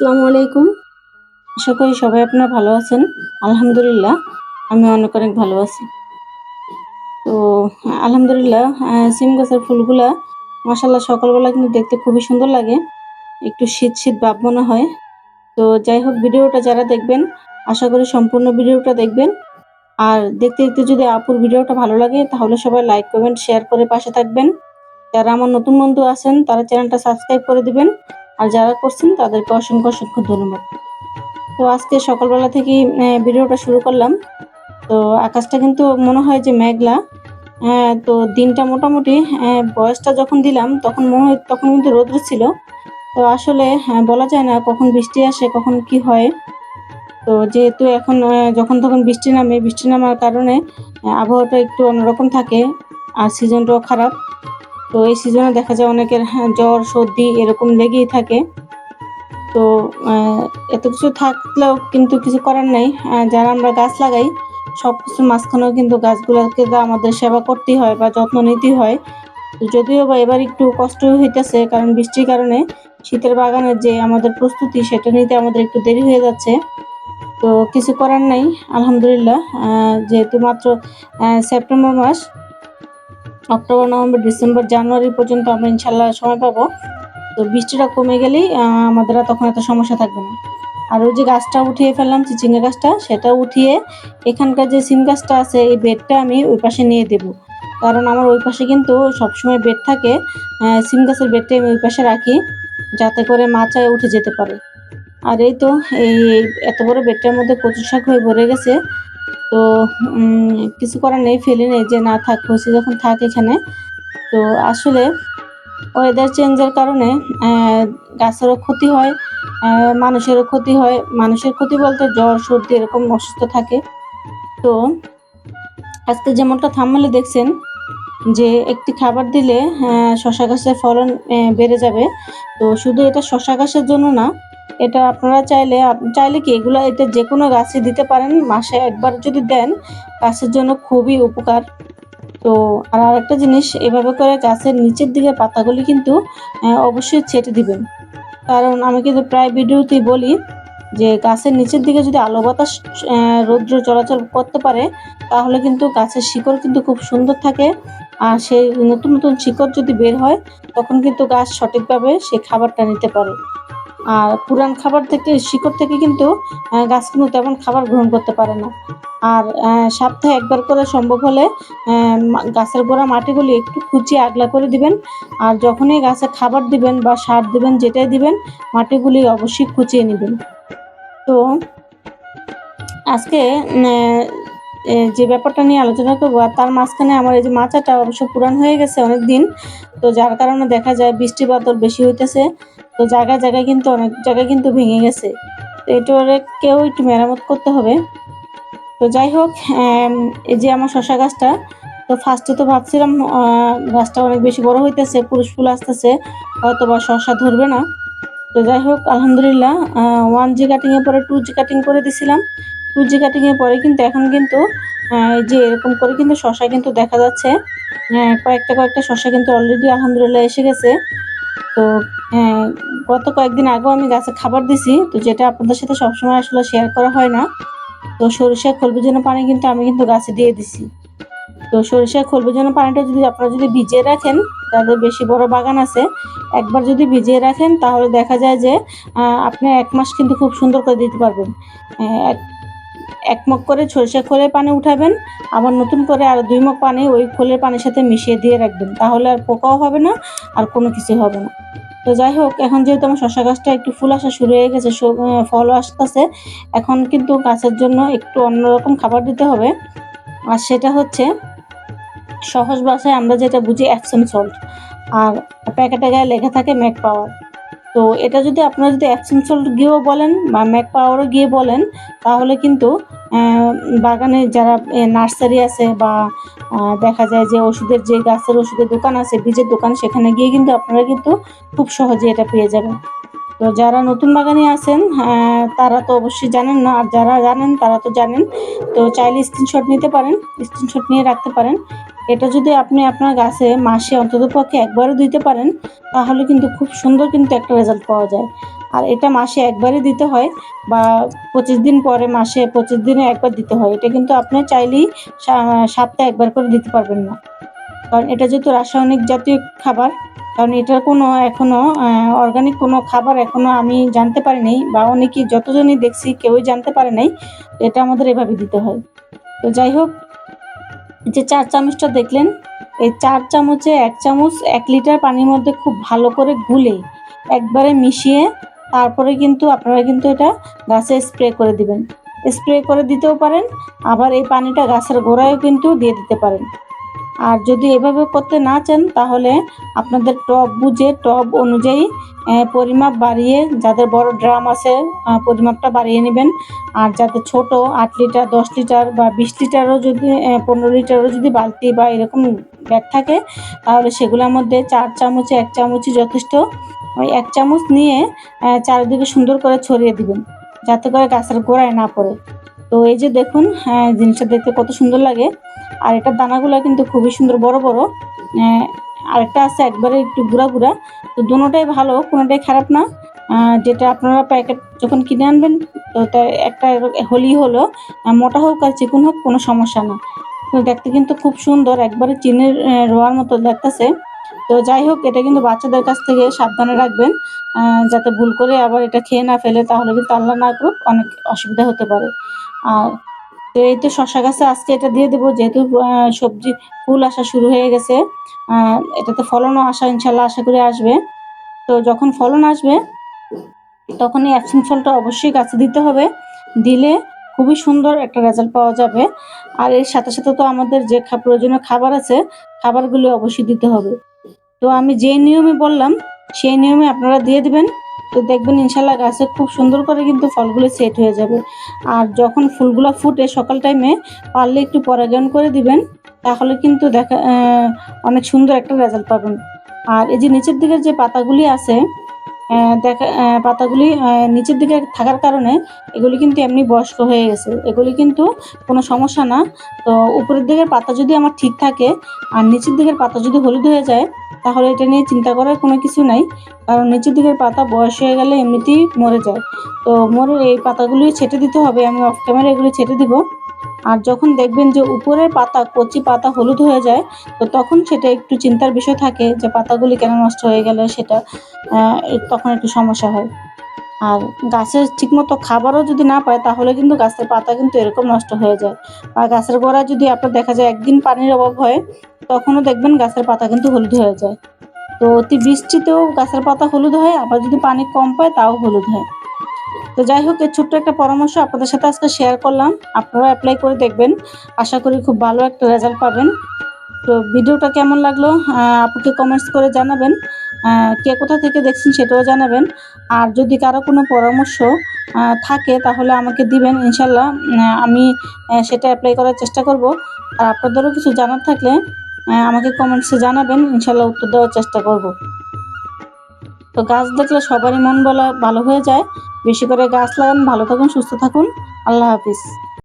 আসসালামু আলাইকুম। আশা করি সবাই আপনারা ভালো আছেন। আলহামদুলিল্লাহ, আমি অনেক অনেক ভালো আছি। তো, আলহামদুলিল্লাহ সিম গাছের ফুলগুলা মাসাল্লাহ সকালবেলা কিন্তু দেখতে খুবই সুন্দর লাগে। একটু শীত শীত ভাব মনে হয়। তো, যাই হোক, ভিডিওটা যারা দেখবেন, আশা করি সম্পূর্ণ ভিডিওটা দেখবেন। আর দেখতে দেখতে যদি আপুর ভিডিওটা ভালো লাগে, তাহলে সবাই লাইক, কমেন্ট, শেয়ার করে পাশে থাকবেন। যারা আমার নতুন বন্ধু আছেন, তারা চ্যানেলটা সাবস্ক্রাইব করে দিবেন। আর যারা করছেন তাদেরকে অসংখ্য অসংখ্য ধন্যবাদ। তো আজকে সকালবেলা থেকে ভিডিওটা শুরু করলাম। তো আকাশটা কিন্তু মনে হয় যে মেঘলা। হ্যাঁ, তো দিনটা মোটামুটি বয়সটা যখন দিলাম তখন মনে হয় তখন কিন্তু রোদ্র ছিল। তো আসলে হ্যাঁ, বলা যায় না কখন বৃষ্টি আসে কখন কি হয়। তো যেহেতু এখন যখন তখন বৃষ্টি নামে বৃষ্টি নামার কারণে আবহাওয়াটা একটু অন্যরকম থাকে। আর সিজনটাও খারাপ। তো এই সিজনে দেখা যায় অনেকের হ্যাঁ, জ্বর সর্দি এরকম লেগেই থাকে। তো এত কিছু থাকলেও কিন্তু কিছু করার নেই। যারা আমরা গাছ লাগাই সব কিছুর মাঝখানেও কিন্তু গাছগুলোকে আমাদের সেবা করতেই হয় বা যত্ন নিতেই হয়। যদিও বা এবার একটু কষ্ট হইতেছে কারণ বৃষ্টির কারণে শীতের বাগানের যে আমাদের প্রস্তুতি সেটা নিতে আমাদের একটু দেরি হয়ে যাচ্ছে। তো কিছু করার নেই আলহামদুলিল্লাহ। যেহেতু মাত্র সেপ্টেম্বর মাস অক্টোবর, নভেম্বর, ডিসেম্বর, জানুয়ারি পর্যন্ত আমরা ইনশাল্লাহ সময় পাবো। তো বৃষ্টিটা কমে গেলেই আমাদের আর তখন এত সমস্যা থাকবে না। আর ওই যে গাছটা উঠিয়ে ফেললাম, চিচিঙ্গা গাছটা, সেটা উঠিয়ে এখানকার যে সিম গাছটা আছে, এই বেডটা আমি ওই পাশে নিয়ে দেব। কারণ আমার ওই পাশে কিন্তু সবসময় বেড থাকে সিম গাছের বেডটা আমি ওই পাশে রাখি, যাতে করে মাচায় উঠে যেতে পারে। আর এই তো, এই এত বড় বেডটার মধ্যে কচু শাক হয়ে ভরে গেছে তো কিছু করার নেই, ফেলে নেই যে না থাক হয়েছে যখন থাক এখানে। তো আসলে ওয়েদার চেঞ্জের কারণে গাছেরও ক্ষতি হয় মানুষেরও ক্ষতি হয়। মানুষের ক্ষতি বলতে জ্বর, সর্দি এরকম অসুস্থ থাকে। তো আজকে যেমনটা থামলে দেখছেন, যে একটি খাবার দিলে শশা গাছের ফলন বেড়ে যাবে। তো শুধু এটা শশা গাছের জন্য না এটা আপনারা চাইলে চাইলে কি এগুলো এটা যে কোনো গাছে দিতে পারেন, মাসে একবার যদি দেন, গাছের জন্য খুবই উপকার। তো আর আরেকটা জিনিস, এভাবে করে গাছের নিচের দিকে পাতাগুলি কিন্তু অবশ্যই ছেটে দিবেন। কারণ আমি কিন্তু প্রায় ভিডিওতেই বলি যে, গাছের নিচের দিকে যদি আলো বাতাস রৌদ্র চলাচল করতে পারে, তাহলে কিন্তু গাছের শিকড় কিন্তু খুব সুন্দর থাকে। আর সেই নতুন নতুন শিকড় যদি বের হয়, তখন কিন্তু গাছ সঠিকভাবে সেই খাবারটা নিতে পারে। আর পুরান খাবার থেকে, শিকড় থেকে কিন্তু গাছ কিন্তু তেমন খাবার গ্রহণ করতে পারে না। আর সপ্তাহে একবার করে সম্ভব হলে গাছের গোড়া মাটিগুলি একটু খুঁচিয়ে আগলা করে দিবেন। আর যখনই গাছে খাবার দিবেন বা সার দিবেন, যেটাই দিবেন, মাটিগুলি অবশ্যই খুঁচিয়ে নেবেন। তো, আজকে যে ব্যাপারটা নিয়ে আলোচনা করব, আর তার মাঝখানে আমার এই যে মাচাটা অবশ্য পুরান হয়ে গেছে অনেক দিন তো যার কারণে দেখা যায় বৃষ্টি বাদল বেশি হইতেছে, তো জায়গায় জায়গায় কিন্তু অনেক জায়গায় কিন্তু ভেঙে গেছে। তো এটারে কেউ একটু মেরামত করতে হবে। তো যাই হোক এই যে আমার শশা গাছটা, তো ফার্স্টে তো ভাবছিলাম গাছটা অনেক বেশি বড় হইতেছে, পুরুষ ফুল আসতেছে হয়তো বা শশা ধরবে না। তো যাই হোক, আলহামদুলিল্লাহ ওয়ান জি কাটিং এর পরে টু জি কাটিং করে দিছিলাম। টু জি কাটিং এর পরে কিন্তু এখন কিন্তু যে এরকম করে কিন্তু শশা কিন্তু দেখা যাচ্ছে। কয়েকটা কয়েকটা শশা কিন্তু অলরেডি আলহামদুলিল্লাহ এসে গেছে। তো গত কয়েকদিন আগেও আমি গাছে খাবার দিছি, তো যেটা আপনাদের সাথে সবসময় আসলে শেয়ার করা হয় না। তো সরিষা খোলবের জন্য পানি কিন্তু আমি কিন্তু গাছে দিয়ে দিছি। তো সরিষা খোলবের জন্য পানিটা যদি আপনারা যদি ভিজিয়ে রাখেন যাদের বেশি বড় বাগান আছে। একবার যদি ভিজিয়ে রাখেন, তাহলে দেখা যায় যে আপনি এক মাস কিন্তু খুব সুন্দর করে দিতে পারবেন। এক- এক মগ করে সরিষা খোলের পানি উঠাবেন। আবার নতুন করে আর দুই মগ পানি ওই খোলের পানির সাথে মিশিয়ে দিয়ে রাখবেন। তাহলে আর পোকাও হবে না, আর কোনো কিছু হবে না। তো যাই হোক, এখন যেহেতু আমার শশা গাছটা একটু ফুল আসা শুরু হয়ে গেছে ফলও আসতেছে, এখন কিন্তু গাছের জন্য একটু অন্যরকম খাবার দিতে হবে। আর সেটা হচ্ছে সহজ ভাষায় আমরা যেটা বুঝি অ্যাপসন সল্ট আর প্যাকেটে গায়ে লেখা থাকে ম্যাক পাওয়ার। তো এটা যদি আপনারা যদি অ্যাপসন সল্ট গিয়েও বলেন বা ম্যাক পাওয়ারও গিয়ে বলেন, তাহলে কিন্তু বাগানে যারা নার্সারি আছে বা দেখা যায় যে ওষুধের যে গাছের ওষুধের দোকান আছে, বীজের দোকান, সেখানে গিয়ে কিন্তু আপনারা কিন্তু খুব সহজে এটা পেয়ে যাবেন। তো যারা নতুন বাগানে আছেন তারা তো অবশ্যই জানেন না, আর যারা জানেন তারা তো জানেন। তো চাইলে স্ক্রিনশট নিতে পারেন স্ক্রিনশট নিয়ে রাখতে পারেন। এটা যদি আপনি আপনার গাছে মাসে অন্তত পক্ষে একবারও দিতে পারেন, তাহলে কিন্তু খুব সুন্দর কিন্তু একটা রেজাল্ট পাওয়া যায়। আর এটা মাসে একবারই দিতে হয়, বা পঁচিশ দিন পরে মাসে পঁচিশ দিনে একবার দিতে হয়। এটা কিন্তু আপনি চাইলেই সপ্তাহে একবার করে দিতে পারবেন না। কারণ এটা যেহেতু রাসায়নিক জাতীয় খাবার কারণ এটার কোনো এখনও অর্গানিক কোনো খাবার এখনও আমি জানতে পারিনি বা অনেকে যতজনই দেখছি কেউই জানতে পারে নাই, এটা আমাদের এভাবে দিতে হয়। তো যাই হোক যে চার চামচটা দেখলেন, এই চার চামচে এক চামচ এক লিটার পানির মধ্যে খুব ভালো করে গুলে একবারে মিশিয়ে তারপরে কিন্তু আপনারা কিন্তু এটা গাছে স্প্রে করে দিবেন। স্প্রে করে দিতেও পারেন, আবার এই পানিটা গাছের গোড়ায়ও কিন্তু দিয়ে দিতে পারেন। আর যদি এভাবে করতে না চান, তাহলে আপনাদের টব বুঝে টব অনুযায়ী পরিমাপ বাড়িয়ে, যাদের বড় ড্রাম আছে পরিমাপটা বাড়িয়ে নেবেন। আর যাদের ছোট, আট লিটার, দশ লিটার বা বিশ লিটারও যদি পনেরো লিটারও যদি বালতি বা এরকম ব্যাগ থাকে, তাহলে সেগুলোর মধ্যে চার চামচে, এক চামচই যথেষ্ট। ওই এক চামচ নিয়ে চারিদিকে সুন্দর করে ছড়িয়ে দিবেন, যাতে করে গাছের গোড়ায় না পড়ে। তো এই যে দেখুন হ্যাঁ জিনিসটা দেখতে কত সুন্দর লাগে। আর এটার দানাগুলো কিন্তু খুবই সুন্দর বড় বড়। আহ, আরেকটা আছে একবারে একটু গুঁড়া গুঁড়া। তো দুটোটাই ভালো কোনোটাই খারাপ না। যেটা আপনারা প্যাকেট যখন কিনে আনবেন তো একটা হলি। হলো মোটা হোক আর চিকুন হোক কোনো সমস্যা না। দেখতে কিন্তু খুব সুন্দর একবারে চিনের রোয়ার মতো দেখতেছে তো যাই হোক, এটা কিন্তু বাচ্চাদের কাছ থেকে সাবধানে রাখবেন। যাতে ভুল করে আবার এটা খেয়ে না ফেলে, তাহলে কিন্তু আল্লাহ না করুক, অনেক অসুবিধা হতে পারে। আর তো এই তো শশা গাছে আজকে এটা দিয়ে দেবো, যেহেতু সবজি, ফুল আসা শুরু হয়ে গেছে। এটাতে ফলনও আসা ইনশাল্লাহ আশা করে আসবে। তো যখন ফলন আসবে তখন এই অ্যাকশন ফলটা অবশ্যই গাছে দিতে হবে। দিলে খুবই সুন্দর একটা রেজাল্ট পাওয়া যাবে। আর এর সাথে সাথে তো আমাদের যে প্রয়োজনীয় খাবার আছে, খাবারগুলো অবশ্যই দিতে হবে। তো আমি যে নিয়মে বললাম, সেই নিয়মে আপনারা দিয়ে দেবেন। তো দেখবেন ইনশাল্লাহ গাছে খুব সুন্দর করে কিন্তু ফলগুলো সেট হয়ে যাবে। আর যখন ফুলগুলো ফুটে সকাল টাইমে পারলে একটু পরাগায়ন করে দিবেন। তাহলে কিন্তু দেখা অনেক সুন্দর একটা রেজাল্ট পাবেন। আর এই যে নিচের দিকের যে পাতাগুলি আছে দেখা পাতাগুলি নিচের দিকে থাকার কারণে এগুলি কিন্তু এমনি বয়স্ক হয়ে গেছে। এগুলি কিন্তু কোনো সমস্যা না। তো উপরের দিকের পাতা যদি আমার ঠিক থাকে আর নিচের দিকের পাতা যদি হলুদ হয়ে যায়, তাহলে এটা নিয়ে চিন্তা করার কোনো কিছু নাই। কারণ নিচের দিকের পাতা বয়স হয়ে গেলে এমনিতেই মরে যায়। তো মরে এই পাতাগুলি ছেটে দিতে হবে। আমি অফ ক্যামেরা এগুলি ছেটে দিব। আর যখন দেখবেন যে উপরের পাতা, কচি পাতা হলুদ হয়ে যায়, তো তখন সেটা একটু চিন্তার বিষয় থাকে যে পাতাগুলি কেন নষ্ট হয়ে গেল সেটা তখন একটু সমস্যা হয়। আর গাছের ঠিকমতো খাবারও যদি না পায়, তাহলে কিন্তু গাছের পাতা কিন্তু এরকম নষ্ট হয়ে যায়। আর গাছের গোড়া যদি আপনার দেখা যায় একদিন পানির অভাব হয়, তখনও দেখবেন গাছের পাতা কিন্তু হলুদ হয়ে যায়। তো অতি বৃষ্টিতেও গাছের পাতা হলুদ হয়, আবার যদি পানি কম পায়, তাও হলুদ হয়। তো যাই হোক, এই ছোট্ট একটা পরামর্শ আপনাদের সাথে আজকে শেয়ার করলাম। আপনারা অ্যাপ্লাই করে দেখবেন। আশা করি খুব ভালো একটা রেজাল্ট পাবেন। তো ভিডিওটা কেমন লাগল আপুকে কমেন্টস করে জানাবেন। কে কোথা থেকে দেখছেন সেটাও জানাবেন। আর যদি কারও কোনো পরামর্শ থাকে তাহলে আমাকে দিবেন, ইনশাল্লাহ আমি সেটা অ্যাপ্লাই করার চেষ্টা করব। আর আপনাদেরও কিছু জানার থাকলে আমাকে কমেন্টসে জানাবেন, ইনশাল্লাহ উত্তর দেওয়ার চেষ্টা করব। তো গাছ দেখলে সবারই মন বলা ভালো হয়ে যায়। বেশি করে গাছ লাগান, ভালো থাকুন, সুস্থ থাকুন। আল্লাহ হাফিজ।